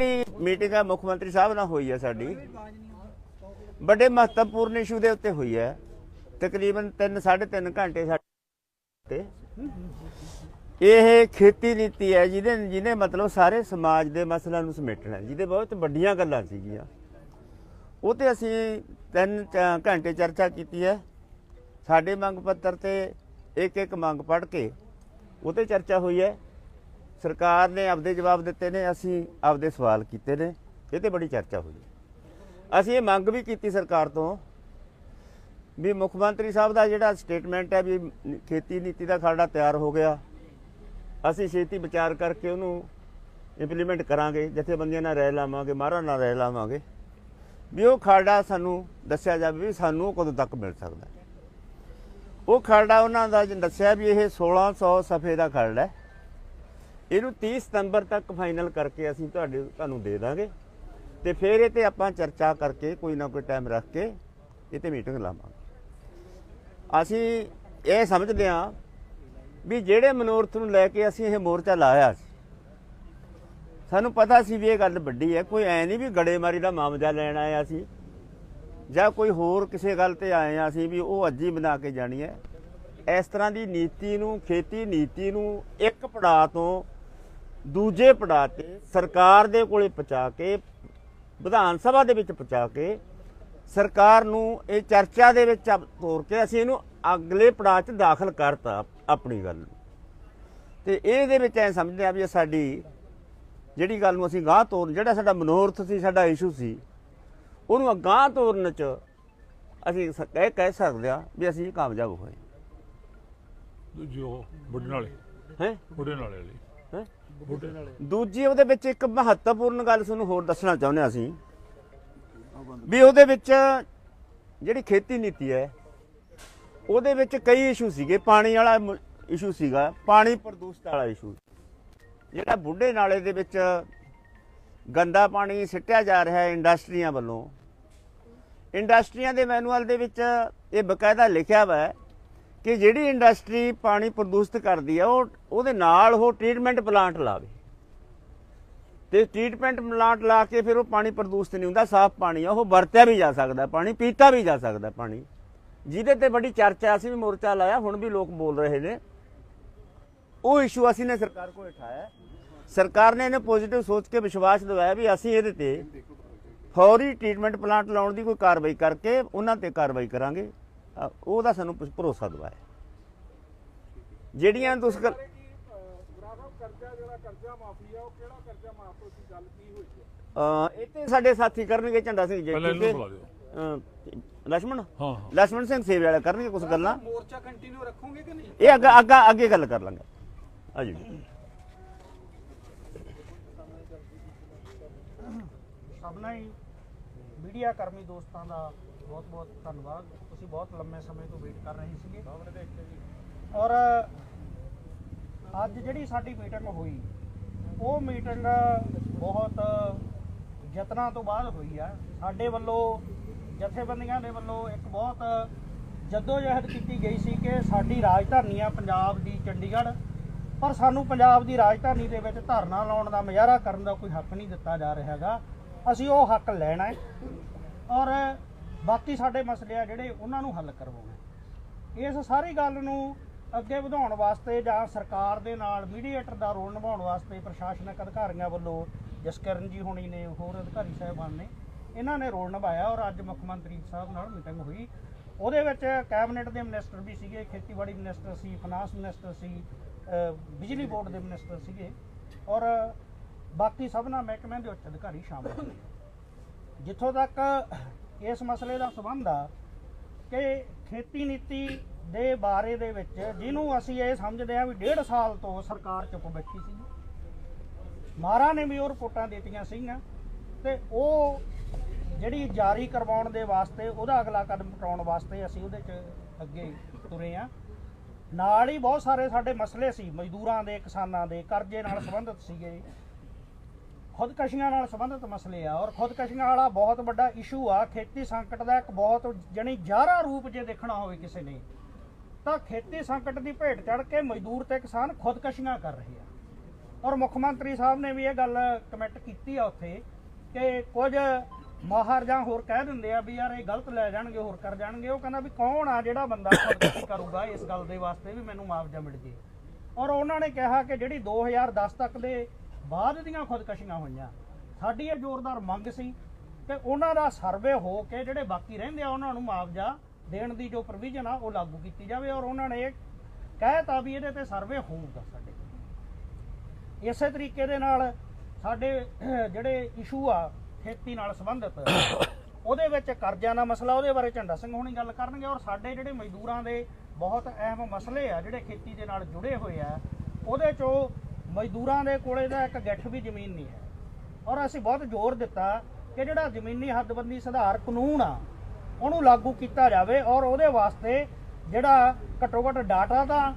ਜਿਹੜੀ ਮੀਟਿੰਗ ਹੈ ਮੁੱਖ ਮੰਤਰੀ ਸਾਹਿਬ ਨਾਲ ਹੋਈ ਹੈ ਸਾਡੀ। ਵੱਡੇ ਮਹੱਤਵਪੂਰਨ ਇਸ਼ੂ ਦੇ ਉੱਤੇ ਹੋਈ ਹੈ ਤਕਰੀਬਨ 3 3.5 ਘੰਟੇ ਸਾਡੇ ਇਹ ਖੇਤੀ ਨੀਤੀ ਹੈ, ਜਿਹਦੇ, ਜਿਹਨੇ ਮਤਲਬ ਸਾਰੇ ਸਮਾਜ ਦੇ ਮਸਲਿਆਂ ਨੂੰ ਸਮੇਟਣਾ ਜਿਹਦੇ ਬਹੁਤ ਵੱਡੀਆਂ ਗੱਲਾਂ ਸੀਗੀਆਂ। ਉਹ ਤੇ ਅਸੀਂ 3 ਘੰਟੇ ਚਰਚਾ ਕੀਤੀ ਹੈ। ਸਾਡੇ ਮੰਗ ਪੱਤਰ ਤੇ ਇੱਕ ਇੱਕ ਮੰਗ ਪੜ੍ਹ ਕੇ ਉਹ ਤੇ ਚਰਚਾ ਹੋਈ ਹੈ। ਸਰਕਾਰ ਨੇ ਆਪਦੇ ਜਵਾਬ ਦਿੱਤੇ ਨੇ, ਅਸੀਂ ਆਪਦੇ ਸਵਾਲ ਕੀਤੇ ਨੇ। ਇਹ ਤੇ ਬੜੀ ਚਰਚਾ ਹੋਈ ਅਸੀਂ ਇਹ ਮੰਗ ਵੀ ਕੀਤੀ ਸਰਕਾਰ ਤੋਂ ਵੀ ਮੁੱਖ ਮੰਤਰੀ ਸਾਹਿਬ ਦਾ ਜਿਹੜਾ ਸਟੇਟਮੈਂਟ ਹੈ ਵੀ ਖੇਤੀ ਨੀਤੀ ਦਾ ਖਰੜਾ ਤਿਆਰ ਹੋ ਗਿਆ। ਅਸੀਂ ਛੇਤੀ ਵਿਚਾਰ ਕਰਕੇ ਉਹਨੂੰ ਇੰਪਲੀਮੈਂਟ ਕਰਾਂਗੇ, ਜਥੇਬੰਦੀਆਂ ਨਾਲ ਰਹਿ ਲਾਵਾਂਗੇ ਮਾਰਾ ਨਾਲ ਰਹਿ ਲਾਵਾਂਗੇ। ਵੀ ਉਹ ਖਰੜਾ ਸਾਨੂੰ ਦੱਸਿਆ ਜਾਵੇ ਵੀ ਸਾਨੂੰ ਕਦੋਂ ਤੱਕ ਮਿਲ ਸਕਦਾ ਉਹ ਖਰੜਾ ਉਹਨਾਂ ਦਾ ਦੱਸਿਆ ਵੀ ਇਹ 1600 ਸਫੇ ਦਾ ਖਰੜਾ ਹੈ। ਇਹਨੂੰ 30 ਸਤੰਬਰ ਤੱਕ ਫਾਈਨਲ ਕਰਕੇ ਅਸੀਂ ਤੁਹਾਡੇ, ਤੁਹਾਨੂੰ ਦੇ ਦਾਂਗੇ। ਤੇ ਫਿਰ ਇਹ ਤੇ ਆਪਾਂ ਚਰਚਾ ਕਰਕੇ, ਕੋਈ ਨਾ ਕੋਈ ਟਾਈਮ ਰੱਖ ਕੇ ਇਹ ਤੇ ਮੀਟਿੰਗ ਲਾਵਾਂਗੇ। ਅਸੀਂ ਇਹ ਸਮਝਦੇ ਹਾਂ ਵੀ ਜਿਹੜੇ ਮਨੋਰਥ ਨੂੰ ਲੈ ਕੇ ਅਸੀਂ ਇਹ ਮੋਰਚਾ ਲਾਇਆ ਸੀ, ਸਾਨੂੰ ਪਤਾ ਸੀ ਵੀ ਇਹ ਗੱਲ ਵੱਡੀ ਹੈ। ਕੋਈ ਐ ਨਹੀਂ ਵੀ ਗੜੇਮਾਰੀ ਦਾ ਮਾਮਲਾ ਲੈਣ ਆਇਆ ਸੀ ਜਾਂ ਕੋਈ ਹੋਰ ਕਿਸੇ ਗੱਲ ਤੇ ਆਏ ਆ ਅਸੀਂ ਵੀ ਉਹ ਅੱਜ ਹੀ ਬਣਾ ਕੇ ਜਾਣੀ ਹੈ। ਇਸ ਤਰ੍ਹਾਂ ਦੀ ਨੀਤੀ ਨੂੰ, ਖੇਤੀ ਨੀਤੀ ਨੂੰ ਇੱਕ ਪੜਾਅ ਤੋਂ ਦੂਜੇ ਪੜਾਅ ਤੇ ਸਰਕਾਰ ਦੇ ਕੋਲੇ ਪਹੁੰਚਾ ਕੇ ਵਿਧਾਨ ਸਭਾ ਦੇ ਵਿੱਚ ਪਹੁੰਚਾ ਕੇ ਸਰਕਾਰ ਨੂੰ ਇਹ ਚਰਚਾ ਦੇ ਵਿੱਚ ਤੋਰ ਕੇ ਅਸੀਂ ਇਹਨੂੰ ਅਗਲੇ ਪੜਾਅ 'ਚ ਦਾਖਲ ਕਰਤਾ ਆਪਣੀ ਗੱਲ ਨੂੰ। ਤੇ ਇਹਦੇ ਵਿੱਚ ਐ ਸਮਝਦੇ ਆ ਵੀ ਸਾਡੀ ਜਿਹੜੀ ਗੱਲ ਨੂੰ ਅਸੀਂ ਗਾਹ ਤੋਰਨ ਜਿਹੜਾ ਸਾਡਾ ਮਨੋਰਥ ਸੀ ਸਾਡਾ ਇਸ਼ੂ ਸੀ ਉਹਨੂੰ ਅਗਾਂਹ ਤੋਰਨ 'ਚ ਅਸੀਂ ਕਹਿ ਕਹਿ ਸਕਦੇ ਆ ਵੀ ਅਸੀਂ ਕਾਮਯਾਬ ਹੋਏ। ਦੂਜੀ ਉਹ ਬੁੱਢੇ ਨਾਲੇ। ਹੈ? ਬੁੱਢੇ ਨਾਲੇ ਵਾਲੀ। ਹੈ ਬੁੱਢੇ ਨਾਲੇ ਦੂਜੀ ਉਹਦੇ ਵਿੱਚ ਇੱਕ ਮਹੱਤਵਪੂਰਨ ਗੱਲ ਤੁਹਾਨੂੰ ਹੋਰ ਦੱਸਣਾ ਚਾਹੁੰਦੇ ਹਾਂ ਅਸੀਂ। ਵੀ ਉਹਦੇ ਵਿੱਚ ਜਿਹੜੀ ਖੇਤੀ ਨੀਤੀ ਹੈ, ਉਹਦੇ ਵਿੱਚ ਕਈ ਇਸ਼ੂ ਸੀਗੇ। ਪਾਣੀ ਵਾਲਾ ਇਸ਼ੂ ਸੀਗਾ, ਪਾਣੀ ਪ੍ਰਦੂਸ਼ਿਤ ਵਾਲਾ ਇਸ਼ੂ ਜਿਹੜਾ ਬੁੱਢੇ ਨਾਲੇ ਦੇ ਵਿੱਚ ਗੰਦਾ ਪਾਣੀ ਸਿੱਟਿਆ ਜਾ ਰਿਹਾ ਹੈ ਇੰਡਸਟਰੀਆਂ ਵੱਲੋਂ। ਇੰਡਸਟਰੀਆਂ ਦੇ ਮੈਨੂਅਲ ਦੇ ਵਿੱਚ ਇਹ ਬਕਾਇਦਾ ਲਿਖਿਆ ਹੋਇਆ ਹੈ ਕਿ ਜਿਹੜੀ ਇੰਡਸਟਰੀ ਪਾਣੀ ਪ੍ਰਦੂਸ਼ਿਤ ਕਰਦੀ ਆ, ਉਹ ਉਹਦੇ ਨਾਲ ਉਹ ਟ੍ਰੀਟਮੈਂਟ ਪਲਾਂਟ ਲਾਵੇ। ਤੇ ਟ੍ਰੀਟਮੈਂਟ ਪਲਾਂਟ ਲਾ ਕੇ ਫਿਰ ਉਹ ਪਾਣੀ ਪ੍ਰਦੂਸ਼ਿਤ ਨਹੀਂ ਹੁੰਦਾ, ਸਾਫ਼ ਪਾਣੀ ਆ, ਉਹ ਵਰਤਿਆ ਵੀ ਜਾ ਸਕਦਾ, ਪਾਣੀ ਪੀਤਾ ਵੀ ਜਾ ਸਕਦਾ ਪਾਣੀ। ਜਿਹਦੇ ਤੇ ਬੜੀ ਚਰਚਾ ਅਸੀਂ ਵੀ ਮੋਰਚਾ ਲਾਇਆ, ਹੁਣ ਵੀ ਲੋਕ ਬੋਲ ਰਹੇ ਨੇ। ਉਹ ਇਸ਼ੂ ਅਸੀਂ ਨੇ ਸਰਕਾਰ ਕੋਲ ਉਠਾਇਆ। ਸਰਕਾਰ ਨੇ ਇਹਨੇ ਪੋਜ਼ਿਟਿਵ ਸੋਚ ਕੇ ਵਿਸ਼ਵਾਸ ਦਿਵਾਇਆ ਵੀ ਅਸੀਂ ਇਹਦੇ ਤੇ ਫੌਰੀ ਟ੍ਰੀਟਮੈਂਟ ਪਲਾਂਟ ਲਾਉਣ ਦੀ ਕੋਈ ਕਾਰਵਾਈ ਕਰਕੇ ਉਹਨਾਂ ਤੇ ਕਾਰਵਾਈ ਕਰਾਂਗੇ। ਉਹਦਾ ਸਾਨੂੰ ਭਰੋਸਾ ਦਵਾਏ ਜਿਹੜੀਆਂ ਤੁਸੀਂ ਇੱਥੇ ਸਾਡੇ ਸਾਥੀ ਕਰਨਗੇ ਝੰਡਾ ਸਿੰਘ ਜੀ ਲక్ష్మణ ਹਾਂ? ਲక్ష్మణ ਸਿੰਘ ਸੇਵੇ ਵਾਲਾ ਕਰਨਗੇ ਕੁਝ ਗੱਲਾਂ। ਮੋਰਚਾ ਕੰਟੀਨਿਊ ਰੱਖੋਗੇ ਕਿ ਨਹੀਂ? ਇਹ ਅੱਗੇ ਅੱਗੇ ਅੱਗੇ ਗੱਲ ਕਰ ਲਾਂਗੇ। ਆ ਜੀ। ਸਭਨਾ ਹੀ ਮੀਡੀਆ ਕਰਮੀ ਦੋਸਤਾਂ ਦਾ ਬਹੁਤ ਬਹੁਤ ਧੰਨਵਾਦ। ਤੁਸੀਂ ਬਹੁਤ ਲੰਮੇ ਸਮੇਂ ਤੋਂ ਵੇਟ ਕਰ ਰਹੇ ਸੀਗੇ। ਔਰ ਅੱਜ ਜਿਹੜੀ ਸਾਡੀ ਮੀਟਿੰਗ ਹੋਈ ਉਹ ਮੀਟਿੰਗ ਬਹੁਤ ਯਤਨਾਂ ਤੋਂ ਬਾਅਦ ਹੋਈ ਆ। ਸਾਡੇ ਵੱਲੋਂ ਜਥੇਬੰਦੀਆਂ ਦੇ ਵੱਲੋਂ ਇੱਕ ਬਹੁਤ ਜਦੋਜਹਿਦ ਕੀਤੀ ਗਈ ਸੀ ਕਿ ਸਾਡੀ ਰਾਜਧਾਨੀ ਆ ਪੰਜਾਬ ਦੀ ਚੰਡੀਗੜ੍ਹ ਪਰ ਸਾਨੂੰ ਪੰਜਾਬ ਦੀ ਰਾਜਧਾਨੀ ਦੇ ਵਿੱਚ ਧਰਨਾ ਲਾਉਣ ਦਾ ਮੁਜ਼ਾਹਰਾ ਕਰਨ ਦਾ ਕੋਈ ਹੱਕ ਨਹੀਂ ਦਿੱਤਾ ਜਾ ਰਿਹਾ ਹੈਗਾ। ਅਸੀਂ ਉਹ ਹੱਕ ਲੈਣਾ ਹੈ ਔਰ ਬਾਕੀ ਸਾਡੇ ਮਸਲੇ ਆ ਜਿਹੜੇ ਉਹਨਾਂ ਨੂੰ ਹੱਲ ਕਰਵਾਉਣਾ। ਇਸ ਸਾਰੀ ਗੱਲ ਨੂੰ ਅੱਗੇ ਵਧਾਉਣ ਵਾਸਤੇ ਜਾਂ ਸਰਕਾਰ ਦੇ ਨਾਲ ਮੀਡੀਏਟਰ ਦਾ ਰੋਲ ਨਿਭਾਉਣ ਵਾਸਤੇ ਪ੍ਰਸ਼ਾਸਨਿਕ ਅਧਿਕਾਰੀਆਂ ਵੱਲੋਂ ਜਸਕਰਨ ਜੀ ਹੋਣੀ ਨੇ, ਹੋਰ ਅਧਿਕਾਰੀ ਸਾਹਿਬਾਨ ਨੇ, ਇਹਨਾਂ ਨੇ ਰੋਲ ਨਿਭਾਇਆ ਔਰ ਅੱਜ ਮੁੱਖ ਮੰਤਰੀ ਸਾਹਿਬ ਨਾਲ ਮੀਟਿੰਗ ਹੋਈ। ਉਹਦੇ ਵਿੱਚ ਕੈਬਨਿਟ ਦੇ ਮਿਨਿਸਟਰ ਵੀ ਸੀਗੇ, ਖੇਤੀਬਾੜੀ ਮਿਨਿਸਟਰ ਸੀ, ਫਾਈਨਾਂਸ ਮਿਨਿਸਟਰ ਸੀ ਬਿਜਲੀ ਬੋਰਡ ਦੇ ਮਿਨਿਸਟਰ ਸੀਗੇ ਔਰ ਬਾਕੀ ਸਭਨਾ ਮਹਿਕਮਿਆਂ ਦੇ ਉੱਚ ਅਧਿਕਾਰੀ ਸ਼ਾਮਲ ਹੋਏ ਜਿੱਥੋਂ ਤੱਕ ਇਸ ਮਸਲੇ ਦਾ ਸੰਬੰਧ ਆ ਕਿ ਖੇਤੀ ਨੀਤੀ ਦੇ ਬਾਰੇ ਦੇ ਵਿੱਚ ਜਿਹਨੂੰ ਅਸੀਂ ਇਹ ਸਮਝਦੇ ਆ ਵੀ ਡੇਢ ਸਾਲ ਤੋਂ ਸਰਕਾਰ ਚੁੱਪ ਬੈਠੀ ਸੀ। ਮਾਰਾ ਨੇ ਵੀ ਉਹ ਰਿਪੋਰਟਾਂ ਦਿੱਤੀਆਂ ਸੀਗੀਆਂ ਤੇ ਉਹ ਜਿਹੜੀ ਜਾਰੀ ਕਰਵਾਉਣ ਦੇ ਵਾਸਤੇ ਉਹਦਾ ਅਗਲਾ ਕਦਮ ਉਠਾਉਣ ਵਾਸਤੇ ਅਸੀਂ ਉਹਦੇ 'ਚ ਅੱਗੇ ਤੁਰੇ ਆ ਨਾਲ ਹੀ ਬਹੁਤ ਸਾਰੇ ਸਾਡੇ ਮਸਲੇ ਸੀ, ਮਜ਼ਦੂਰਾਂ ਦੇ, ਕਿਸਾਨਾਂ ਦੇ, ਕਰਜ਼ੇ ਨਾਲ ਸੰਬੰਧਿਤ ਸੀਗੇ। ਖੁਦਕਸ਼ੀਆਂ ਨਾਲ ਸੰਬੰਧਿਤ ਮਸਲੇ ਆ ਔਰ ਖੁਦਕਸ਼ੀਆਂ ਵਾਲਾ ਬਹੁਤ ਵੱਡਾ ਇਸ਼ੂ ਆ। ਖੇਤੀ ਸੰਕਟ ਦਾ ਇੱਕ ਬਹੁਤ ਜਣੀ ਜਾਰਾ ਰੂਪ ਜੇ ਦੇਖਣਾ ਹੋਵੇ ਕਿਸੇ ਨੇ, ਤਾਂ ਖੇਤੀ ਸੰਕਟ ਦੀ ਭੇਟ ਚੜ ਕੇ ਮਜ਼ਦੂਰ ਤੇ ਕਿਸਾਨ ਖੁਦਕਸ਼ੀਆਂ ਕਰ ਰਹੇ ਆ। ਔਰ ਮੁੱਖ ਮੰਤਰੀ ਸਾਹਿਬ ਨੇ ਵੀ ਇਹ ਗੱਲ ਕਮੈਂਟ ਕੀਤੀ ਆ ਉੱਥੇ ਕਿ ਕੁਝ ਮਾਹਰ ਜਾਂ ਹੋਰ ਕਹਿ ਦਿੰਦੇ ਆ ਵੀ ਯਾਰ ਇਹ ਗਲਤ ਲੈ ਜਾਣਗੇ, ਹੋਰ ਕਰ ਜਾਣਗੇ। ਉਹ ਕਹਿੰਦਾ ਵੀ ਕੌਣ ਆ ਜਿਹੜਾ ਬੰਦਾ ਖੁਦਕਸ਼ੀ ਕਰੂਗਾ ਇਸ ਗੱਲ ਦੇ ਵਾਸਤੇ ਵੀ ਮੈਨੂੰ ਮੁਆਵਜ਼ਾ ਮਿਲ ਜੇ। ਔਰ ਉਹਨਾਂ ਨੇ ਕਿਹਾ ਕਿ ਜਿਹੜੀ 2010 ਤੱਕ ਦੇ ਬਾਅਦ ਦੀਆਂ ਖੁਦਕਸ਼ੀਆਂ ਹੋਈਆਂ। ਸਾਡੀ ਇਹ ਜ਼ੋਰਦਾਰ ਮੰਗ ਸੀ ਕਿ ਉਹਨਾਂ ਦਾ ਸਰਵੇ ਹੋ ਕੇ ਜਿਹੜੇ ਬਾਕੀ ਰਹਿੰਦੇ ਆ, ਉਹਨਾਂ ਨੂੰ ਮੁਆਵਜ਼ਾ ਦੇਣ ਦੀ ਜੋ ਪ੍ਰੋਵੀਜ਼ਨ ਆ, ਉਹ ਲਾਗੂ ਕੀਤੀ ਜਾਵੇ ਔਰ ਉਹਨਾਂ ਨੇ ਇਹ ਕਹਿਤਾ ਵੀ ਇਹਦੇ ਤੇ ਸਰਵੇ ਹੋਊਗਾ ਸਾਡੇ ਇਸੇ ਤਰੀਕੇ ਦੇ ਨਾਲ ਸਾਡੇ ਜਿਹੜੇ ਇਸ਼ੂ ਆ, ਖੇਤੀ ਨਾਲ ਸੰਬੰਧਿਤ, ਉਹਦੇ ਵਿੱਚ ਕਰਜ਼ਿਆਂ ਦਾ ਮਸਲਾ, ਉਹਦੇ ਬਾਰੇ ਝੰਡਾ ਸਿੰਘ ਹੋਣੀ ਗੱਲ ਕਰਨਗੇ ਔਰ ਸਾਡੇ ਜਿਹੜੇ ਮਜ਼ਦੂਰਾਂ ਦੇ ਬਹੁਤ ਅਹਿਮ ਮਸਲੇ ਆ, ਜਿਹੜੇ ਖੇਤੀ ਦੇ ਨਾਲ ਜੁੜੇ ਹੋਏ ਆ, ਉਹਦੇ ਚੋਂ ਮਜ਼ਦੂਰਾਂ ਦੇ ਕੋਲੇ ਦਾ ਇੱਕ ਗੱਠ ਵੀ ਜ਼ਮੀਨ ਨਹੀਂ ਹੈ। ਔਰ ਅਸੀਂ ਬਹੁਤ ਜ਼ੋਰ ਦਿੱਤਾ ਕਿ ਜਿਹੜਾ ਜ਼ਮੀਨੀ ਹੱਦਬੰਦੀ ਸੁਧਾਰ ਕਾਨੂੰਨ ਆ, ਉਹਨੂੰ ਲਾਗੂ ਕੀਤਾ ਜਾਵੇ ਔਰ ਉਹਦੇ ਵਾਸਤੇ ਜਿਹੜਾ ਘੱਟੋ ਘੱਟ ਡਾਟਾ ਤਾਂ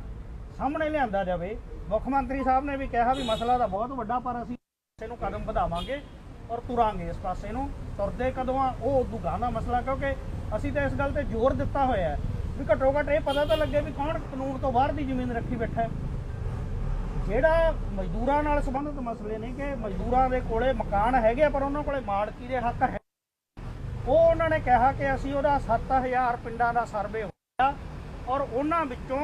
ਸਾਹਮਣੇ ਲਿਆਂਦਾ ਜਾਵੇ। ਮੁੱਖ ਮੰਤਰੀ ਸਾਹਿਬ ਨੇ ਵੀ ਕਿਹਾ ਵੀ ਮਸਲਾ ਤਾਂ ਬਹੁਤ ਵੱਡਾ, ਪਰ ਅਸੀਂ ਇਸੇ ਨੂੰ ਕਦਮ ਵਧਾਵਾਂਗੇ ਔਰ ਤੁਰਾਂਗੇ ਇਸ ਪਾਸੇ ਨੂੰ। ਤੁਰਦੇ ਕਦੋਂ ਆ, ਉਹ ਉਦੋਂ ਦਾ ਮਸਲਾ, ਕਿਉਂਕਿ ਅਸੀਂ ਤਾਂ ਇਸ ਗੱਲ ਤੇ ਜ਼ੋਰ ਦਿੱਤਾ ਹੋਇਆ ਹੈ ਵੀ ਘੱਟੋ ਘੱਟ ਇਹ ਪਤਾ ਤਾਂ ਲੱਗੇ ਵੀ ਕੌਣ ਕਾਨੂੰਨ ਤੋਂ ਬਾਹਰ ਦੀ ਜ਼ਮੀਨ ਰੱਖੀ ਬੈਠਾ ਹੈ। ਜਿਹੜਾ ਮਜ਼ਦੂਰਾਂ ਨਾਲ ਸੰਬੰਧਿਤ ਮਸਲੇ ਨੇ ਕਿ ਮਜ਼ਦੂਰਾਂ ਦੇ ਕੋਲੇ ਮਕਾਨ ਹੈਗੇ ਆ, ਪਰ ਉਹਨਾਂ ਕੋਲੇ ਮਾਲਕੀ ਦੇ ਹੱਕ ਹੈ। ਉਹ ਉਹਨਾਂ ਨੇ ਕਿਹਾ ਕਿ ਅਸੀਂ ਉਹਦਾ 7000 ਪਿੰਡਾਂ ਦਾ ਸਰਵੇ ਹੋਇਆ ਔਰ ਉਹਨਾਂ ਵਿੱਚੋਂ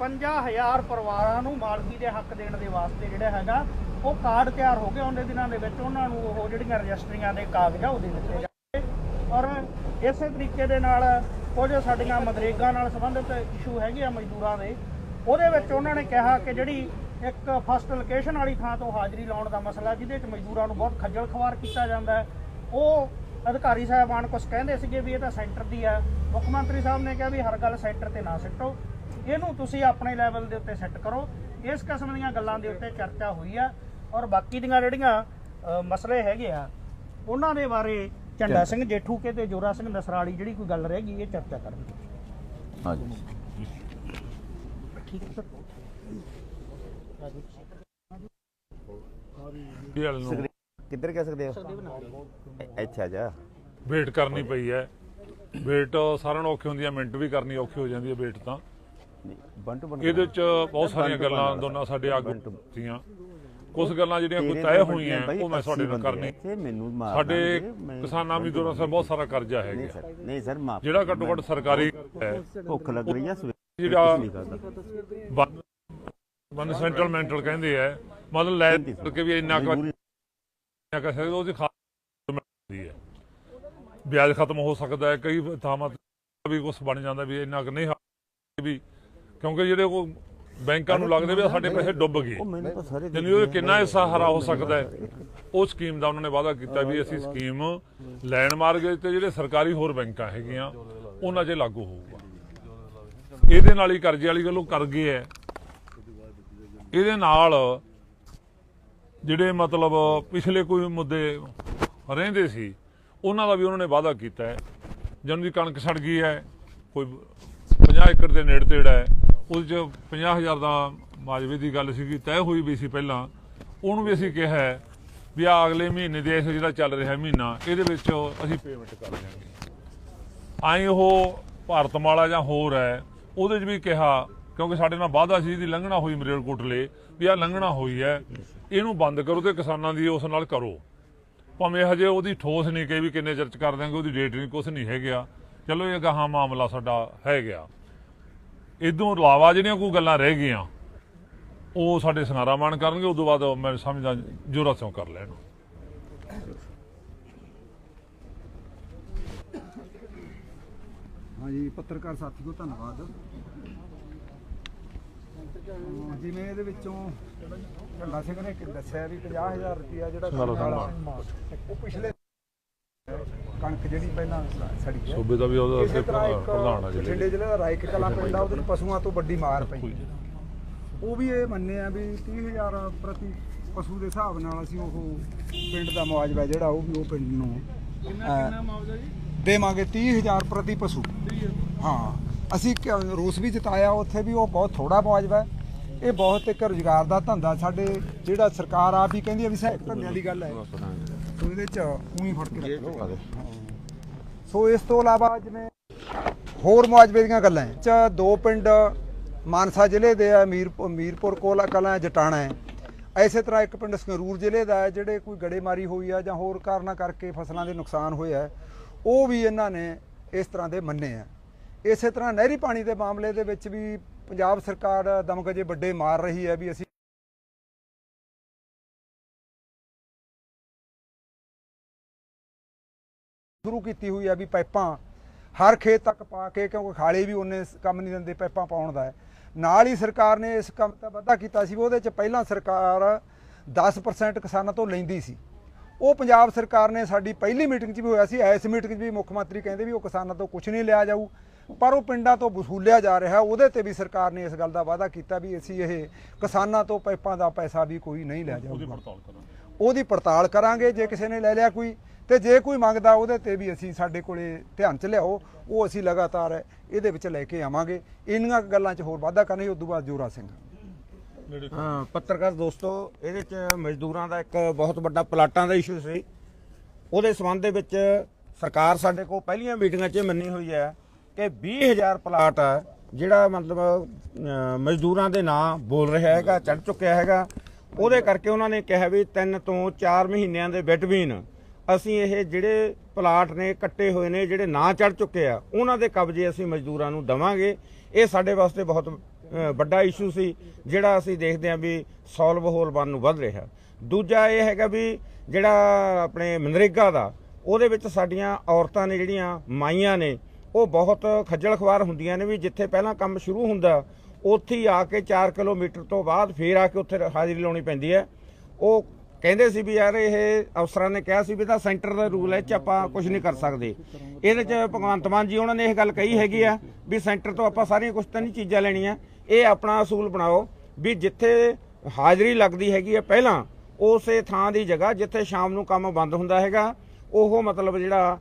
56000 ਪਰਿਵਾਰਾਂ ਨੂੰ ਮਾਲਕੀ ਦੇ ਹੱਕ ਦੇਣ ਦੇ ਵਾਸਤੇ ਜਿਹੜਾ ਹੈਗਾ ਉਹ ਕਾਰਡ ਤਿਆਰ ਹੋ ਗਏ ਉਹਨੇ ਦਿਨਾਂ ਦੇ ਵਿੱਚ ਉਹਨਾਂ ਨੂੰ ਉਹ ਜਿਹੜੀਆਂ ਰਜਿਸਟਰੀਆਂ ਦੇ ਕਾਗਜ਼ ਆ ਉਹ ਦੇ ਦਿੱਤੇ ਜਾਣਗੇ। ਔਰ ਇਸੇ ਤਰੀਕੇ ਦੇ ਨਾਲ ਕੁਝ ਸਾਡੀਆਂ ਮਨਰੇਗਾ ਨਾਲ ਸੰਬੰਧਿਤ ਇਸ਼ੂ ਹੈਗੇ ਆ ਮਜ਼ਦੂਰਾਂ ਦੇ। ਉਹਦੇ ਵਿੱਚ ਉਹਨਾਂ ਨੇ ਕਿਹਾ ਕਿ ਜਿਹੜੀ ਇੱਕ ਫਸਟ ਲੋਕੇਸ਼ਨ ਵਾਲੀ ਥਾਂ ਤੋਂ ਹਾਜ਼ਰੀ ਲਾਉਣ ਦਾ ਮਸਲਾ ਜਿਹਦੇ ਵਿੱਚ ਮਜ਼ਦੂਰਾਂ ਨੂੰ ਬਹੁਤ ਖੱਜਲ ਖਵਾਰ ਕੀਤਾ ਜਾਂਦਾ ਹੈ। ਉਹ ਅਧਿਕਾਰੀ ਸਾਹਿਬਾਨ ਕੁਝ ਕਹਿੰਦੇ ਸੀਗੇ ਵੀ ਇਹ ਤਾਂ ਸੈਂਟਰ ਦੀ ਆ ਮੁੱਖ ਮੰਤਰੀ ਸਾਹਿਬ ਨੇ ਕਿਹਾ ਵੀ ਹਰ ਗੱਲ ਸੈਂਟਰ ਤੇ ਨਾ ਸਿੱਟੋ। ਇਹਨੂੰ ਤੁਸੀਂ ਆਪਣੇ ਲੈਵਲ ਦੇ ਉੱਤੇ ਸੈੱਟ ਕਰੋ। ਇਸ ਕਿਸਮ ਦੀਆਂ ਗੱਲਾਂ ਦੇ ਉੱਤੇ ਚਰਚਾ ਹੋਈ ਆ। ਔਰ ਬਾਕੀ ਦੀਆਂ ਜਿਹੜੀਆਂ ਮਸਲੇ ਹੈਗੇ ਆ ਉਹਨਾਂ ਦੇ ਬਾਰੇ ਝੰਡਾ ਸਿੰਘ ਜੇਠੂਕੇ ਤੇ ਜੋਰਾ ਸਿੰਘ ਨਸਰਾਲੀ ਜਿਹੜੀ ਕੋਈ ਗੱਲ ਰਹਿ ਗਈ ਇਹ ਚਰਚਾ ਕਰਨਗੇ। ਹਾਂਜੀ। ਠੀਕ ਹੈ ਸਰ। ਨੂੰ? ਕਿੱਧਰ ਕਹਿ ਸਕਦੇ ਹੋ? ਅੱਛਾ ਜਾ। ਵੇਟ ਕਰਨੀ ਪਈ ਹੈ ਵੇਟ ਸਾਰਿਆਂ ਨੂੰ ਔਖੀ ਹੁੰਦੀ ਹੈ ਮਿੰਟ ਵੀ ਕਰਨੀ ਔਖੀ ਹੋ ਜਾਂਦੀ ਹੈ ਵੇਟ ਤਾਂ। ਬੰਟੂ ਬੰਟੂ ਇਹਦੇ ਚ ਬਹੁਤ ਸਾਰੀਆਂ ਗੱਲਾਂ ਦੋਨਾਂ ਸਾਡੇ ਆਗੂ ਸੀਆਂ ਕੁਝ ਗੱਲਾਂ ਜਿਹੜੀਆਂ ਕੋਈ ਤੈਅ ਹੋਈਆਂ ਉਹ ਮੈਂ ਤੁਹਾਡੇ ਨਾਲ ਕਰਨੀ। ਸਾਡੇ ਕਿਸਾਨਾਂ ਮਜ਼ਦੂਰਾਂ ਸੇ ਬਹੁਤ ਸਾਰਾ ਕਰਜ਼ਾ ਨਹੀਂ ਸਰ ਨਹੀਂ ਸਰ ਮਾਫ ਜਿਹੜਾ ਘੱਟੋ ਘੱਟ ਸਰਕਾਰੀ ਹੈ ਭੁੱਖ ਲੱਗ ਰਹੀ ਸਵੇਰੇ ਜਿਹੜਾ ਕਰਦਾ ਵਨ ਸੈਂਟਰਲਮੈਂਟਲ ਕਹਿੰਦੇ ਆ। ਮਤਲਬ ਲੈ ਕੇ ਵੀ ਇੰਨਾ ਕੁ ਮਜਬੂਰੀ- ਇੰਨਾ ਕਰ ਸਕਦੇ ਉਹਦੀ ਮਿਲਦੀ ਹੈ। ਵਿਆਜ ਖਤਮ ਹੋ ਸਕਦਾ ਹੈ ਕਈ ਥਾਵਾਂ ਤੇ ਵੀ ਕੁਝ ਬਣ ਜਾਂਦਾ ਵੀ ਇੰਨਾ ਕੁ ਨਹੀਂ ਵੀ ਕਿਉਂਕਿ ਜਿਹੜੇ ਉਹ ਬੈਂਕਾਂ ਨੂੰ ਲੱਗਦੇ ਵੀ ਸਾਡੇ ਪੈਸੇ ਡੁੱਬ ਗਏ। ਮੈਨੂੰ ਜਾਨੀ ਉਹ ਕਿੰਨਾ ਹਿੱਸਾ ਹਰਾ ਹੋ ਸਕਦਾ ਹੈ। ਉਹ ਸਕੀਮ ਦਾ ਉਹਨਾਂ ਨੇ ਵਾਅਦਾ ਕੀਤਾ ਵੀ ਅਸੀਂ ਸਕੀਮ ਲੈਣ ਮਾਰਗੇ ਤੇ ਜਿਹੜੇ ਸਰਕਾਰੀ ਹੋਰ ਬੈਂਕਾਂ ਹੈਗੀਆਂ ਉਹਨਾਂ 'ਚ ਲਾਗੂ ਹੋਊਗਾ। ਇਹਦੇ ਨਾਲ ਹੀ ਕਰਜ਼ੇ ਵਾਲੀ ਗੱਲੋਂ ਕਰ ਗਏ ਹੈ। ਇਹਦੇ ਨਾਲ ਜਿਹੜੇ ਮਤਲਬ ਪਿਛਲੇ ਕੋਈ ਮੁੱਦੇ ਰਹਿੰਦੇ ਸੀ, ਉਹਨਾਂ ਦਾ ਵੀ ਉਹਨਾਂ ਨੇ ਵਾਅਦਾ ਕੀਤਾ ਹੈ। ਜਨ ਦੀ ਕਣਕ ਸੜ ਗਈ ਹੈ, ਕੋਈ 50 ਏਕੜ ਦੇ ਨੇੜੇ ਤੇੜਾ ਹੈ, ਉਹਦੇ ਚ 50000 ਦਾ ਮਾਜਵੇ ਦੀ ਗੱਲ ਸੀਗੀ, ਤੈਅ ਹੋਈ ਵੀ ਸੀ ਪਹਿਲਾਂ। ਉਹਨੂੰ ਵੀ ਅਸੀਂ ਕਿਹਾ ਹੈ ਵੀ ਆ ਅਗਲੇ ਮਹੀਨੇ ਦੇ ਇਸ ਜਿਹੜਾ ਚੱਲ ਰਿਹਾ ਮਹੀਨਾ, ਇਹਦੇ ਵਿੱਚ ਅਸੀਂ ਪੇਮੈਂਟ ਕਰ ਦਿਆਂਗੇ ਆਈ ਉਹ ਭਾਰਤਮਾਲਾ ਜਾਂ ਹੋਰ ਹੈ, ਉਹਦੇ 'ਚ ਵੀ ਕਿਹਾ ਕਿਉਂਕਿ ਸਾਡੇ ਨਾਲ ਵਾਅਦਾ ਸੀ ਇਹਦੀ ਲੰਘਣਾ ਹੋਈ ਮਰੇਲਕੋਟਲੇ ਵੀ ਆ ਲੰਘਣਾ ਹੋਈ ਹੈ, ਇਹਨੂੰ ਬੰਦ ਕਰੋ ਤੇ ਕਿਸਾਨਾਂ ਦੀ ਉਸ ਨਾਲ ਕਰੋ। ਭਾਵੇਂ ਹਜੇ ਉਹਦੀ ਠੋਸ ਨਹੀਂ ਕਿ ਵੀ ਕਿੰਨੇ ਚਰਚ ਕਰ ਦਾਂਗੇ ਉਹਦੀ ਡੇਟ ਨਹੀਂ ਕੁਝ ਨਹੀਂ ਹੈਗਾ। ਚਲੋ, ਇਹ ਗਾਹਾਂ ਮਾਮਲਾ ਸਾਡਾ ਹੈ ਗਿਆ। ਇਦੋਂ ਇਲਾਵਾ ਜਿਹੜੀਆਂ ਕੋਈ ਗੱਲਾਂ ਰਹਿ ਗਈਆਂ, ਉਹ ਸਾਡੇ ਸੰਗਾਰਾ ਮਾਨ ਕਰਨਗੇ, ਉਦੋਂ ਬਾਅਦ ਮੈਂ ਸਮਝਦਾ ਜੋਰਾ ਸਿਉ ਕਰ ਲੈਣ। ਹਾਂਜੀ, ਪੱਤਰਕਾਰ ਸਾਥੀਓ, ਧੰਨਵਾਦ। ਜਿਵੇਂ ਇਹਦੇ ਵਿੱਚੋਂ ਝੰਡਾ ਸਿੰਘ ਨੇ ਦੱਸਿਆ ਵੀ 50000 ਰੁਪਇਆ ਜਿਹੜਾ ਉਹ ਪਿਛਲੇ ਕਣਕ ਜਿਹੜੀ ਪਹਿਲਾਂ ਸੜੀ ਹੈ। ਸੂਬੇ ਦਾ ਵੀ ਉਹਦਾ ਇਸੇ ਤਰ੍ਹਾਂ ਇੱਕ ਪ੍ਰਧਾਨ ਆ ਜਿਹੜੇ। ਬਠਿੰਡੇ ਜ਼ਿਲ੍ਹੇ ਦਾ ਰਾਇਕ ਕਲਾ ਪਿੰਡ ਆ ਉਹਦੇ ਪਸ਼ੂਆਂ ਤੋਂ ਵੱਡੀ ਮਾਰ ਪਈ। ਉਹ ਵੀ ਇਹ ਮੰਨੇ ਆ ਵੀ 30000 ਪ੍ਰਤੀ ਪਸ਼ੂ ਦੇ ਹਿਸਾਬ ਨਾਲ ਅਸੀਂ ਉਹ ਪਿੰਡ ਦਾ ਮੁਆਵਜ਼ਾ ਜਿਹੜਾ ਉਹ ਵੀ ਉਹ ਪਿੰਡ ਨੂੰ ਕਿੰਨਾ ਮੁਆਵਜ਼ਾ ਜੀ? ਦੇਵਾਂਗੇ 30000 ਪ੍ਰਤੀ ਪਸ਼ੂ। ਹਾਂ ਅਸੀਂ ਰੋਸ ਵੀ ਜਤਾਇਆ ਉੱਥੇ ਵੀ ਉਹ ਬਹੁਤ ਥੋੜਾ ਮੁਆਵਜ਼ਾ ਹੈ। ਇਹ ਬਹੁਤ ਇੱਕ ਰੁਜ਼ਗਾਰ ਦਾ ਧੰਦਾ ਸਾਡੇ ਜਿਹੜਾ ਸਰਕਾਰ ਆਪ ਹੀ ਕਹਿੰਦੀ ਆ ਵੀ ਸਹਾਇਕ ਧੰਦਿਆਂ ਦੀ ਗੱਲ ਹੈ। ਸੋ ਇਹਦੇ ਚ ਉਹੀ ਫੜ ਕੇ ਰੱਖ ਸੋ ਇਸ ਤੋਂ ਇਲਾਵਾ ਜਿਵੇਂ ਹੋਰ ਮੁਆਵਜ਼ੇ ਦੀਆਂ ਗੱਲਾਂ ਹੈ। ਚ ਦੋ ਪਿੰਡ ਮਾਨਸਾ ਜ਼ਿਲ੍ਹੇ ਦੇ ਆ ਮੀਰਪੁਰ ਮੀਰਪੁਰ ਕੋਲਾ ਕਲਾਂ ਜਟਾਣਾ ਹੈ। ਐਸੇ ਤਰ੍ਹਾਂ ਇੱਕ ਪਿੰਡ ਸੰਗਰੂਰ ਜ਼ਿਲ੍ਹੇ ਦਾ ਹੈ ਜਿਹੜੇ ਕੋਈ ਗੜੇਮਾਰੀ ਹੋਈ ਆ ਜਾਂ ਹੋਰ ਕਾਰਨਾਂ ਕਰਕੇ ਫਸਲਾਂ ਦੇ ਨੁਕਸਾਨ ਹੋਇਆ ਉਹ ਵੀ ਇਹਨਾਂ ਨੇ ਇਸ ਤਰ੍ਹਾਂ ਦੇ ਮੰਨੇ ਆ। ਇਸੇ ਤਰ੍ਹਾਂ ਨਹਿਰੀ ਪਾਣੀ ਦੇ ਮਾਮਲੇ ਦੇ ਵਿੱਚ ਵੀ ਪੰਜਾਬ ਸਰਕਾਰ ਦਮਕ ਜੇ ਵੱਡੇ ਮਾਰ ਰਹੀ ਹੈ ਵੀ ਅਸੀਂ ਸ਼ੁਰੂ ਕੀਤੀ ਹੋਈ ਹੈ ਵੀ ਪਾਈਪਾਂ ਹਰ ਖੇਤ ਤੱਕ ਪਾ ਕੇ, ਕਿਉਂਕਿ ਖਾਲੇ ਵੀ ਉਹਨੇ ਕੰਮ ਨਹੀਂ ਦਿੰਦੇ ਪਾਈਪਾਂ ਪਾਉਣ ਦਾ ਨਾਲ ਹੀ ਸਰਕਾਰ ਨੇ ਇਸ ਕੰਮ ਦਾ ਵਾਧਾ ਕੀਤਾ ਸੀ, ਵੀ ਉਹਦੇ ਚ ਪਹਿਲਾਂ ਸਰਕਾਰ 10% ਕਿਸਾਨਾਂ ਤੋਂ ਲੈਂਦੀ ਸੀ। ਉਹ ਪੰਜਾਬ ਸਰਕਾਰ ਨੇ ਸਾਡੀ ਪਹਿਲੀ ਮੀਟਿੰਗ 'ਚ ਵੀ ਹੋਇਆ ਸੀ, ਇਸ ਮੀਟਿੰਗ 'ਚ ਵੀ ਮੁੱਖ ਮੰਤਰੀ ਕਹਿੰਦੇ ਵੀ ਉਹ ਕਿਸਾਨਾਂ ਤੋਂ ਕੁਝ ਨਹੀਂ ਲਿਆ ਜਾਊ। ਪਰ ਉਹ ਪਿੰਡਾਂ ਤੋਂ ਵਸੂਲਿਆ ਜਾ ਰਿਹਾ ਉਹਦੇ ਤੇ ਵੀ ਸਰਕਾਰ ਨੇ ਇਸ ਗੱਲ ਦਾ ਵਾਅਦਾ ਕੀਤਾ ਵੀ ਅਸੀਂ ਇਹ ਕਿਸਾਨਾਂ ਤੋਂ ਪਾਈਪਾਂ ਦਾ ਪੈਸਾ ਵੀ ਕੋਈ ਨਹੀਂ ਉਹਦੀ ਜਾਊਗਾ। ਪੜਤਾਲ ਕਰਾਂਗੇ। ਉਹਦੀ ਪੜਤਾਲ ਕਰਾਂਗੇ ਜੇ ਕਿਸੇ ਨੇ ਲੈ ਲਿਆ ਕੋਈ ਤੇ ਜੇ ਕੋਈ ਮੰਗਦਾ ਉਹਦੇ ਤੇ ਵੀ ਅਸੀਂ ਸਾਡੇ ਕੋਲੇ ਧਿਆਨ ਚ ਲਿਆਓ ਉਹ ਅਸੀਂ ਲਗਾਤਾਰ ਇਹਦੇ ਵਿੱਚ ਲੈ ਕੇ ਆਵਾਂਗੇ। ਇੰਨੀਆਂ ਕੁ ਗੱਲਾਂ 'ਚ ਹੋਰ ਵਾਧਾ ਕਰਨੀ ਉਸ ਤੋਂ ਬਾਅਦ ਜੋਰਾ ਸਿੰਘ। ਹਾਂ ਪੱਤਰਕਾਰ ਦੋਸਤੋ ਇਹਦੇ ਚ ਮਜ਼ਦੂਰਾਂ ਦਾ ਇੱਕ ਬਹੁਤ ਵੱਡਾ ਪਲਾਟਾਂ ਦਾ ਇਸ਼ੂ ਸੀ। ਉਹਦੇ ਸੰਬੰਧ ਦੇ ਵਿੱਚ ਸਰਕਾਰ ਸਾਡੇ ਕੋਲ ਪਹਿਲੀਆਂ ਮੀਟਿੰਗਾਂ 'ਚ ਮੰਨੀ ਹੋਈ ਹੈ। ਕਿ 20000 ਪਲਾਟ ਆ, ਜਿਹੜਾ ਮਤਲਬ ਮਜ਼ਦੂਰਾਂ ਦੇ ਨਾਂ ਬੋਲ ਰਿਹਾ ਹੈਗਾ ਚੜ ਚੁੱਕਿਆ ਹੈਗਾ। ਉਹਦੇ ਕਰਕੇ ਉਹਨਾਂ ਨੇ ਕਿਹਾ ਵੀ 3 ਤੋਂ 4 ਮਹੀਨਿਆਂ ਦੇ ਬਿਟਵੀਨ ਅਸੀਂ ਇਹ ਜਿਹੜੇ ਪਲਾਟ ਨੇ ਕੱਟੇ ਹੋਏ ਨੇ, ਜਿਹੜੇ ਨਾਂ ਚੜ ਚੁੱਕੇ ਆ, ਉਹਨਾਂ ਦੇ ਕਬਜ਼ੇ ਅਸੀਂ ਮਜ਼ਦੂਰਾਂ ਨੂੰ ਦਵਾਂਗੇ। ਇਹ ਸਾਡੇ ਵਾਸਤੇ ਬਹੁਤ ਵੱਡਾ ਇਸ਼ੂ ਸੀ, ਜਿਹੜਾ ਅਸੀਂ ਦੇਖਦੇ ਹਾਂ ਵੀ ਸੋਲਵ ਹੋਲ ਬਣ ਨੂੰ ਵੱਧ ਰਿਹਾ। ਦੂਜਾ ਇਹ ਹੈਗਾ ਵੀ ਜਿਹੜਾ ਆਪਣੇ ਮਨਰੇਗਾ ਦਾ, ਉਹਦੇ ਵਿੱਚ ਸਾਡੀਆਂ ਔਰਤਾਂ ਨੇ ਜਿਹੜੀਆਂ ਮਾਈਆਂ ਨੇ ਉਹ ਬਹੁਤ ਖੱਜਲ ਖਵਾਰ ਹੁੰਦੀਆਂ ਨੇ ਵੀ ਜਿੱਥੇ ਪਹਿਲਾਂ ਕੰਮ ਸ਼ੁਰੂ ਹੁੰਦਾ, ਉੱਥੇ ਹੀ ਆ ਕੇ 4 ਕਿਲੋਮੀਟਰ ਤੋਂ ਬਾਅਦ ਫੇਰ ਆ ਕੇ ਉੱਥੇ ਹਾਜ਼ਰੀ ਲਾਉਣੀ ਪੈਂਦੀ ਹੈ। ਉਹ ਕਹਿੰਦੇ ਸੀ ਵੀ ਯਾਰ ਇਹ ਅਫਸਰਾਂ ਨੇ ਕਿਹਾ ਸੀ ਵੀ ਤਾਂ ਸੈਂਟਰ ਦਾ ਰੂਲ ਹੈ ਚ ਆਪਾਂ ਕੁਝ ਨਹੀਂ ਕਰ ਸਕਦੇ। ਇਹਦੇ ਚ ਭਗਵੰਤ ਮਾਨ ਜੀ ਉਹਨਾਂ ਨੇ ਇਹ ਗੱਲ ਕਹੀ ਹੈਗੀ ਆ ਵੀ ਸੈਂਟਰ ਤੋਂ ਆਪਾਂ ਸਾਰੀਆਂ ਕੁਝ ਤਾਂ ਨਹੀਂ ਚੀਜ਼ਾਂ ਲੈਣੀਆਂ। ਇਹ ਆਪਣਾ ਅਸੂਲ ਬਣਾਓ ਵੀ ਜਿੱਥੇ ਹਾਜ਼ਰੀ ਲੱਗਦੀ ਹੈਗੀ ਆ ਪਹਿਲਾਂ, ਉਸੇ ਥਾਂ ਦੀ ਜਗ੍ਹਾ ਜਿੱਥੇ ਸ਼ਾਮ ਨੂੰ ਕੰਮ ਬੰਦ ਹੁੰਦਾ ਹੈਗਾ, ਉਹ ਮਤਲਬ ਜਿਹੜਾ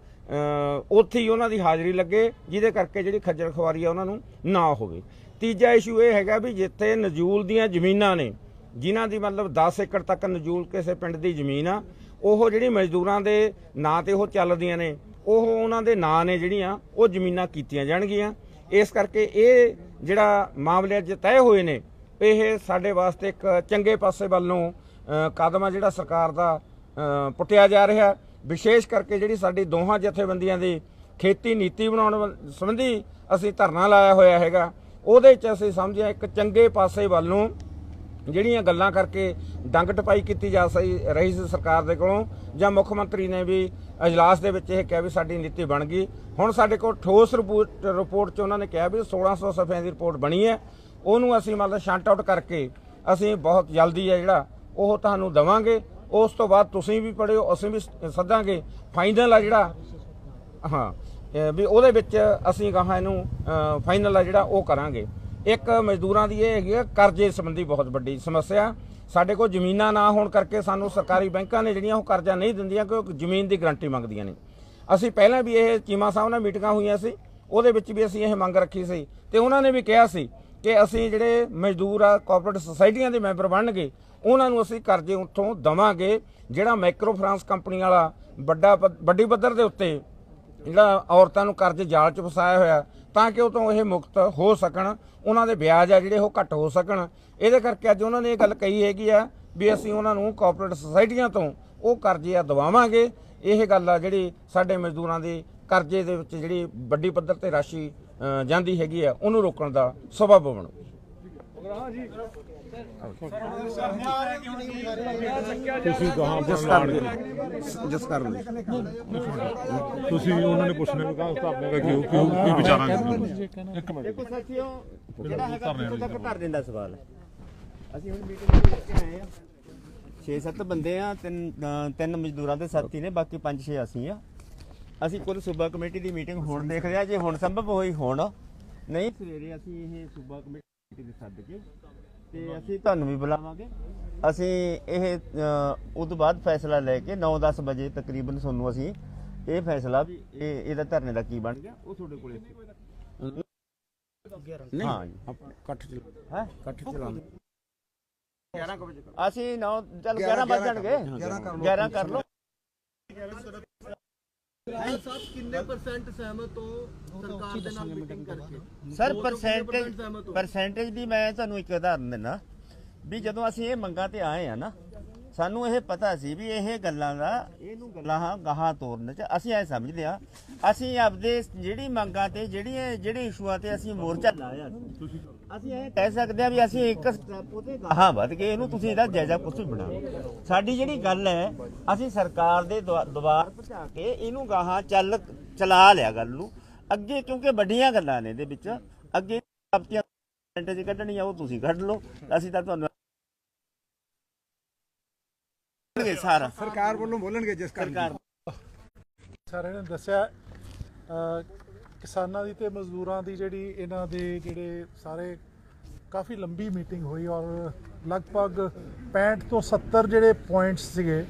ਉੱਥੇ ਹੀ ਉਹਨਾਂ ਦੀ ਹਾਜ਼ਰੀ ਲੱਗੇ, ਜਿਹਦੇ ਕਰਕੇ ਜਿਹੜੀ ਖੱਜਲ ਖਵਾਰੀ ਆ ਉਹਨਾਂ ਨੂੰ ਨਾ ਹੋਵੇ। ਤੀਜਾ ਇਸ਼ੂ ਇਹ ਹੈਗਾ ਵੀ ਜਿੱਥੇ ਨਜੂਲ ਦੀਆਂ ਜ਼ਮੀਨਾਂ ਨੇ, ਜਿਨ੍ਹਾਂ ਦੀ ਮਤਲਬ 10 ਏਕੜ ਤੱਕ ਨਜੂਲ ਕਿਸੇ ਪਿੰਡ ਦੀ ਜ਼ਮੀਨ ਆ, ਉਹ ਜਿਹੜੀ ਮਜ਼ਦੂਰਾਂ ਦੇ ਨਾਂ ਤੇ ਉਹ ਚੱਲਦੀਆਂ ਨੇ, ਉਹ ਉਹਨਾਂ ਦੇ ਨਾਂ ਨੇ ਜਿਹੜੀਆਂ, ਉਹ ਜ਼ਮੀਨਾਂ ਕੀਤੀਆਂ ਜਾਣਗੀਆਂ। ਇਸ ਕਰਕੇ ਇਹ ਜਿਹੜਾ ਮਾਮਲੇ ਅੱਜ ਤੈਅ ਹੋਏ ਨੇ, ਇਹ ਸਾਡੇ ਵਾਸਤੇ ਇੱਕ ਚੰਗੇ ਪਾਸੇ ਵੱਲੋਂ ਕਦਮ ਆ ਜਿਹੜਾ ਸਰਕਾਰ ਦਾ ਪੁੱਟਿਆ ਜਾ ਰਿਹਾ। ਵਿਸ਼ੇਸ਼ ਕਰਕੇ ਜਿਹੜੀ ਸਾਡੀ ਦੋਹਾਂ ਜਥੇਬੰਦੀਆਂ ਦੀ ਖੇਤੀ ਨੀਤੀ ਬਣਾਉਣ ਵੱਲ- ਸੰਬੰਧੀ ਅਸੀਂ ਧਰਨਾ ਲਾਇਆ ਹੋਇਆ ਹੈਗਾ, ਉਹਦੇ 'ਚ ਅਸੀਂ ਸਮਝਿਆ ਇੱਕ ਚੰਗੇ ਪਾਸੇ ਵੱਲ ਨੂੰ ਜਿਹੜੀਆਂ ਗੱਲਾਂ ਕਰਕੇ ਡੰਗ ਟਪਾਈ ਕੀਤੀ ਜਾ ਸਹੀ, ਰਹੀ ਸੀ ਸਰਕਾਰ ਦੇ ਕੋਲੋਂ, ਜਾਂ ਮੁੱਖ ਮੰਤਰੀ ਨੇ ਵੀ ਅਜਲਾਸ ਦੇ ਵਿੱਚ ਇਹ ਕਿਹਾ ਵੀ ਸਾਡੀ ਨੀਤੀ ਬਣ ਗਈ। ਹੁਣ ਸਾਡੇ ਕੋਲ ਠੋਸ ਰਿਪੋਰਟ ਰਿਪੋਰਟ 'ਚ ਉਹਨਾਂ ਨੇ ਕਿਹਾ ਵੀ 1600 ਸਫ਼ਿਆਂ ਦੀ ਰਿਪੋਰਟ ਬਣੀ ਹੈ। ਉਹਨੂੰ ਅਸੀਂ ਮਤਲਬ ਸ਼ੰਟ ਆਊਟ ਕਰਕੇ ਅਸੀਂ ਬਹੁਤ ਜਲਦੀ ਹੈ ਜਿਹੜਾ ਉਹ ਤੁਹਾਨੂੰ ਦਵਾਂਗੇ। ਉਸ ਤੋਂ ਬਾਅਦ ਤੁਸੀਂ ਵੀ ਪੜਿਓ ਅਸੀਂ ਵੀ ਸੱਦਾਂਗੇ ਫਾਈਨਲ ਆ ਜਿਹੜਾ। ਹਾਂ ਵੀ ਉਹਦੇ ਵਿੱਚ ਅਸੀਂ ਕਹਾ ਇਹਨੂੰ ਫਾਈਨਲ ਆ ਜਿਹੜਾ, ਉਹ ਕਰਾਂਗੇ। ਇੱਕ ਮਜ਼ਦੂਰਾਂ ਦੀ ਇਹ ਹੈਗੀ ਆ, ਕਰਜ਼ੇ ਸੰਬੰਧੀ ਬਹੁਤ ਵੱਡੀ ਸਮੱਸਿਆ। ਸਾਡੇ ਕੋਲ ਜ਼ਮੀਨਾਂ ਨਾ ਹੋਣ ਕਰਕੇ ਸਾਨੂੰ ਸਰਕਾਰੀ ਬੈਂਕਾਂ ਨੇ ਜਿਹੜੀਆਂ ਉਹ ਕਰਜ਼ਾ ਨਹੀਂ ਦਿੰਦੀਆਂ ਕਿਉਂਕਿ ਜ਼ਮੀਨ ਦੀ ਗਰੰਟੀ ਮੰਗਦੀਆਂ ਨੇ। ਅਸੀਂ ਪਹਿਲਾਂ ਵੀ ਇਹ ਚੀਮਾ ਸਾਹਿਬ ਨਾਲ ਮੀਟਿੰਗਾਂ ਹੋਈਆਂ ਸੀ, ਉਹਦੇ ਵਿੱਚ ਵੀ ਅਸੀਂ ਇਹ ਮੰਗ ਰੱਖੀ ਸੀ। ਤੇ ਉਹਨਾਂ ਨੇ ਵੀ ਕਿਹਾ ਸੀ ਕਿ ਅਸੀਂ ਜਿਹੜੇ ਮਜ਼ਦੂਰ ਆ ਕੋਆਪਰੇਟਿਵ ਸੁਸਾਇਟੀਆਂ ਦੇ ਮੈਂਬਰ ਬਣਨਗੇ, ਉਹਨਾਂ ਨੂੰ ਅਸੀਂ ਕਰਜ਼ੇ ਉੱਥੋਂ ਦਵਾਂਗੇ, ਜਿਹੜਾ ਮਾਈਕਰੋ ਫਾਈਨਾਂਸ ਕੰਪਨੀ ਵਾਲਾ ਵੱਡਾ ਪੱਧ- ਵੱਡੀ ਪੱਧਰ ਦੇ ਉੱਤੇ ਜਿਹੜਾ ਔਰਤਾਂ ਨੂੰ ਕਰਜ਼ੇ ਜਾਲ 'ਚ ਫਸਾਇਆ ਹੋਇਆ, ਤਾਂ ਕਿ ਉਹ ਤੋਂ ਇਹ ਮੁਕਤ ਹੋ ਸਕਣ, ਉਹਨਾਂ ਦੇ ਵਿਆਜ ਆ ਜਿਹੜੇ ਉਹ ਘੱਟ ਹੋ ਸਕਣ। ਇਹਦੇ ਕਰਕੇ ਅੱਜ ਉਹਨਾਂ ਨੇ ਇਹ ਗੱਲ ਕਹੀ ਹੈਗੀ ਆ ਵੀ ਅਸੀਂ ਉਹਨਾਂ ਨੂੰ ਕੋਆਪਰੇਟਿਵ ਸੁਸਾਇਟੀਆਂ ਤੋਂ ਉਹ ਕਰਜ਼ੇ ਆ ਦਵਾਵਾਂਗੇ। ਇਹ ਗੱਲ ਆ ਜਿਹੜੀ ਸਾਡੇ ਮਜ਼ਦੂਰਾਂ ਦੇ ਕਰਜ਼ੇ ਦੇ ਵਿੱਚ ਜਿਹੜੀ ਵੱਡੀ ਪੱਧਰ ਤੇ ਰਾਸ਼ੀ ਜਾਂਦੀ ਹੈਗੀ ਆ ਉਹਨੂੰ ਰੋਕਣ ਦਾ ਸਬਬ ਬਣੂ। ਤੁਸੀਂ ਕਹਾਂ ਬਣ ਜਿਸ ਕਰਨ ਤੁਸੀਂ ਉਹਨਾਂ ਨੇ ਪੁੱਛਣੇ ਵੀ ਕਹਾਂ ਧਰਨੇ ਦਾ ਕਿਉਂ ਕਿਉਂ ਕੀ ਵਿਚਾਰਾਂਗੇ ਇੱਕ ਮਿੰਟ। ਦੇਖੋ ਸਾਥੀਓ ਜਿਹੜਾ ਹੈਗਾ ਇੱਥੋਂ ਤੱਕ ਧਰ ਦਿੰਦਾ ਸਵਾਲ। ਅਸੀਂ ਹੁਣ ਮੀਟਿੰਗ ਵਿੱਚ ਆਏ ਆ। 6-7 ਬੰਦੇ ਆ ਤਿੰਨ ਤਿੰਨ ਮਜ਼ਦੂਰਾਂ ਦੇ ਸਾਥੀ ਨੇ ਬਾਕੀ 5-6 ਅਸੀਂ ਆ। ਅਸੀਂ ਕੁੱਲ ਸੂਬਾ ਕਮੇਟੀ ਦੀ ਮੀਟਿੰਗ ਹੁਣ ਦੇਖਦੇ ਆ ਜੇ ਹੁਣ ਸੰਭਵ ਹੋਈ ਹੁਣ ਨਹੀਂ ਸਵੇਰੇ ਅਸੀਂ ਇਹ ਸੂਬਾ ਕਮੇਟੀ ਦੇ ਸੱਦ ਕੇ ਤੇ ਅਸੀਂ ਤੁਹਾਨੂੰ ਵੀ ਬੁਲਾਵਾਂਗੇ। ਅਸੀਂ ਇਹ ਉਹ ਤੋਂ ਬਾਅਦ ਫੈਸਲਾ ਲੈ ਕੇ 9-10 ਵਜੇ ਤਕਰੀਬਨ ਤੁਹਾਨੂੰ ਅਸੀਂ ਇਹ ਫੈਸਲਾ ਵੀ ਇਹ ਇਹਦਾ ਧਰਨੇ ਦਾ ਕੀ ਬਣ ਗਿਆ ਉਹ ਤੁਹਾਡੇ ਕੋਲੇ ਨਹੀਂ ਹਾਂ ਜੀ। ਇਕੱਠ ਚ ਹੈ? ਇਕੱਠ ਚਲਾਉਂਦੇ। 11 ਵਜੇ। ਅਸੀਂ 9 ਚੱਲ 11 ਵੱਜ ਜਾਣਗੇ। 11 ਕਰ ਲਓ। 11 ਕਰ ਲਓ ਕਿੰਨੇ ਪਰਸੈਂਟ ਸਹਿਮਤ ਹੋ ਸਰਕਾਰ ਦੇ ਨਾਲ ਮੀਟਿੰਗ ਕਰਕੇ? ਸਰ ਪਰਸੈਂਟੇਜ ਪਰਸੈਂਟੇਜ ਦੀ ਮੈਂ ਤੁਹਾਨੂੰ ਇੱਕ ਉਦਾਹਰਨ ਦਿੰਦਾ। ਵੀ ਜਦੋਂ ਅਸੀਂ ਇਹ ਮੰਗਾਂ ਤੇ ਆਏ ਆ ਨਾ ਸਾਨੂੰ ਇਹ ਪਤਾ ਸੀ ਵੀ ਇਹ ਗੱਲਾਂ ਦਾ ਇਹਨੂੰ ਗੱਲਾਂ ਗਾਹਾਂ ਤੋਰਨ ਚ ਅਸੀਂ ਐ ਸਮਝਦੇ ਆ ਅਸੀਂ ਆਪਦੇ ਜਿਹੜੀ ਮੰਗਾਂ ਤੇ ਜਿਹੜੀਆਂ ਜਿਹੜੇ ਇਸ਼ੂਆਂ ਤੇ ਅਸੀਂ ਮੋਰਚਾ ਲਾਇਆ ਅਸੀਂ ਇਹ ਕਹਿ ਸਕਦੇ ਆ ਵੀ ਅਸੀਂ ਇੱਕ ਸਟੈਪ ਉਹਦੇ ਗਾਹਾਂ ਵੱਧ ਗਏ ਇਹਨੂੰ ਤੁਸੀਂ ਇਹਦਾ ਜਾਇਜ਼ਾ ਕੁਛ ਵੀ ਬਣਾਓ ਸਾਡੀ ਜਿਹੜੀ ਗੱਲ ਹੈ ਅਸੀਂ ਸਰਕਾਰ ਦੇ ਦੁਆ- ਦੁਆਰ ਪਹੁੰਚਾ ਕੇ ਇਹਨੂੰ ਗਾਹਾਂ ਚੱਲ ਚਲਾ ਲਿਆ ਗੱਲ ਨੂੰ। ਅੱਗੇ ਕਿਉਂਕਿ ਵੱਡੀਆਂ ਗੱਲਾਂ ਨੇ ਇਹਦੇ ਵਿੱਚ। ਅੱਗੇ ਆਪਤੀਆਂ ਮਿੰਟ ਚ ਕੱਢਣੀ ਆ ਉਹ ਤੁਸੀਂ ਕੱਢ ਲਓ। ਅਸੀਂ ਤਾਂ ਤੁਹਾਨੂੰ ਸਾਰਾ। ਸਰਕਾਰ ਵੱਲੋਂ ਬੋਲਣਗੇ ਜਿਸ ਸਰਕਾਰ ਸਾਰਿਆਂ ਨੇ ਦੱਸਿਆ ਅ, ਕਿਸਾਨਾਂ ਦੀ ਤੇ ਮਜ਼ਦੂਰਾਂ ਦੀ ਜਿਹੜੀ ਇਹਨਾਂ ਦੇ ਜਿਹੜੇ ਸਾਰੇ ਕਾਫੀ ਲੰਬੀ ਮੀਟਿੰਗ ਹੋਈ ਔਰ ਲਗਭਗ 65 ਤੋਂ 70 ਜਿਹੜੇ ਪੁਆਇੰਟਸ ਸੀਗੇ,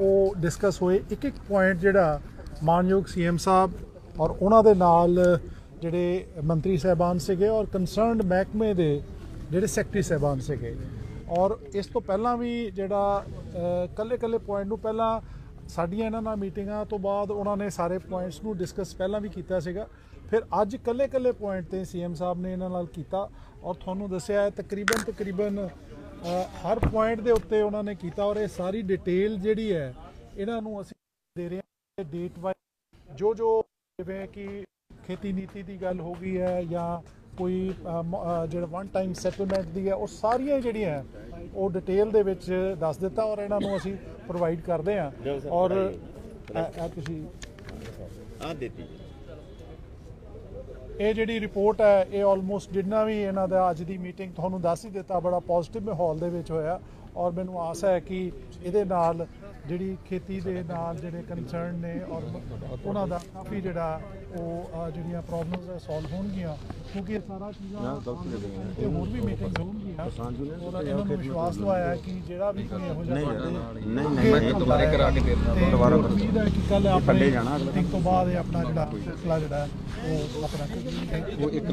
ਉਹ ਡਿਸਕਸ ਹੋਏ। ਇੱਕ ਇੱਕ ਪੁਆਇੰਟ ਜਿਹੜਾ ਮਾਨਯੋਗ ਸੀਐਮ ਸਾਹਿਬ ਔਰ ਉਹਨਾਂ ਦੇ ਨਾਲ ਜਿਹੜੇ ਮੰਤਰੀ ਸਹਿਬਾਨ ਸੀਗੇ ਔਰ ਕੰਸਰਨਡ ਮਹਿਕਮੇ ਦੇ ਜਿਹੜੇ ਸੈਕਟਰੀ ਸਹਿਬਾਨ ਸੀਗੇ। ਔਰ ਇਸ ਤੋਂ ਪਹਿਲਾਂ ਵੀ ਜਿਹੜਾ ਕੱਲੇ ਕੱਲੇ ਪੁਆਇੰਟ ਨੂੰ ਪਹਿਲਾਂ ਸਾਡੀਆਂ ਇਹਨਾਂ ਨਾਲ ਮੀਟਿੰਗਾਂ ਤੋਂ ਬਾਅਦ ਉਹਨਾਂ ਨੇ ਸਾਰੇ ਪੁਆਇੰਟਸ ਨੂੰ ਡਿਸਕਸ ਪਹਿਲਾਂ ਵੀ ਕੀਤਾ ਸੀਗਾ। ਫਿਰ ਅੱਜ ਕੱਲੇ ਕੱਲੇ ਪੁਆਇੰਟ ਤੇ ਸੀਐਮ ਸਾਹਿਬ ਨੇ ਇਹਨਾਂ ਨਾਲ ਕੀਤਾ ਔਰ ਤੁਹਾਨੂੰ ਦੱਸਿਆ ਤਕਰੀਬਨ ਤਕਰੀਬਨ ਹਰ ਪੁਆਇੰਟ ਦੇ ਉੱਤੇ ਉਹਨਾਂ ਨੇ ਕੀਤਾ ਔਰ ਇਹ ਸਾਰੀ ਡਿਟੇਲ ਜਿਹੜੀ ਹੈ ਇਹਨਾਂ ਨੂੰ ਅਸੀਂ ਦੇ ਰਹੇ ਹਾਂ ਡੇਟ ਵਾਈਜ਼ ਜੋ ਜੋ ਜਿਵੇਂ ਕਿ ਖੇਤੀ ਨੀਤੀ ਦੀ ਗੱਲ ਹੋ ਗਈ ਹੈ ਜਾਂ ਕੋਈ ਜਿਹੜਾ ਵਨ ਟਾਈਮ ਸੈਟਲਮੈਂਟ ਦੀ ਹੈ ਉਹ ਸਾਰੀਆਂ ਜਿਹੜੀਆਂ ਉਹ ਡਿਟੇਲ ਦੇ ਵਿੱਚ ਦੱਸ ਦਿੱਤਾ ਔਰ ਇਹਨਾਂ ਨੂੰ ਅਸੀਂ ਪ੍ਰੋਵਾਈਡ ਕਰਦੇ ਹਾਂ। ਔਰ ਇਹ ਤੁਸੀਂ ਆ ਦਿੱਤੀ। ਇਹ ਜਿਹੜੀ ਰਿਪੋਰਟ ਹੈ ਇਹ ਆਲਮੋਸਟ ਜਿੰਨਾ ਵੀ ਇਹਨਾਂ ਦਾ ਅੱਜ ਦੀ ਮੀਟਿੰਗ ਤੁਹਾਨੂੰ ਦੱਸ ਹੀ ਦਿੱਤਾ ਬੜਾ ਪੋਜ਼ਿਟਿਵ ਮਾਹੌਲ ਦੇ ਵਿੱਚ ਹੋਇਆ। ਔਰ ਮੈਨੂੰ ਆਸ ਹੈ ਕਿ ਇਹਦੇ ਨਾਲ ਜਿਹੜੀ ਖੇਤੀ ਦੇ ਨਾਲ ਜਿਹੜੇ ਕੰਸਰਨ ਨੇ ਔਰ ਉਹਨਾਂ ਦਾ ਕਾਫੀ ਜਿਹੜਾ ਉਹ ਜਿਹੜੀਆਂ ਪ੍ਰੋਬਲਮਸ ਹੈ ਸੋਲਵ ਹੋਣਗੀਆਂ ਕਿਉਂਕਿ ਇਹ ਸਾਰਾ ਚੀਜ਼ਾਂ ਤੇ ਹੋਰ ਵੀ ਮੀਟਿੰਗਸ ਹੋਣਗੀਆਂ। ਇਹਨਾਂ ਨੂੰ ਵਿਸ਼ਵਾਸ ਦਵਾਇਆ ਕਿ ਜਿਹੜਾ ਵੀ ਕੋਈ ਇਹੋ ਜਿਹਾ ਨਹੀਂ ਨਹੀਂ ਦੁਬਾਰਾ ਕਰਾ ਕੇ ਦੁਬਾਰਾ ਉਮੀਦ ਹੈ ਕਿ ਕੱਲ ਆਪਣੇ ਮੀਟਿੰਗ ਤੋਂ ਬਾਅਦ ਇਹ ਆਪਣਾ ਜਿਹੜਾ ਫੈਸਲਾ ਜਿਹੜਾ ਉਹ ਆਪਣਾ ਉਹ ਇੱਕ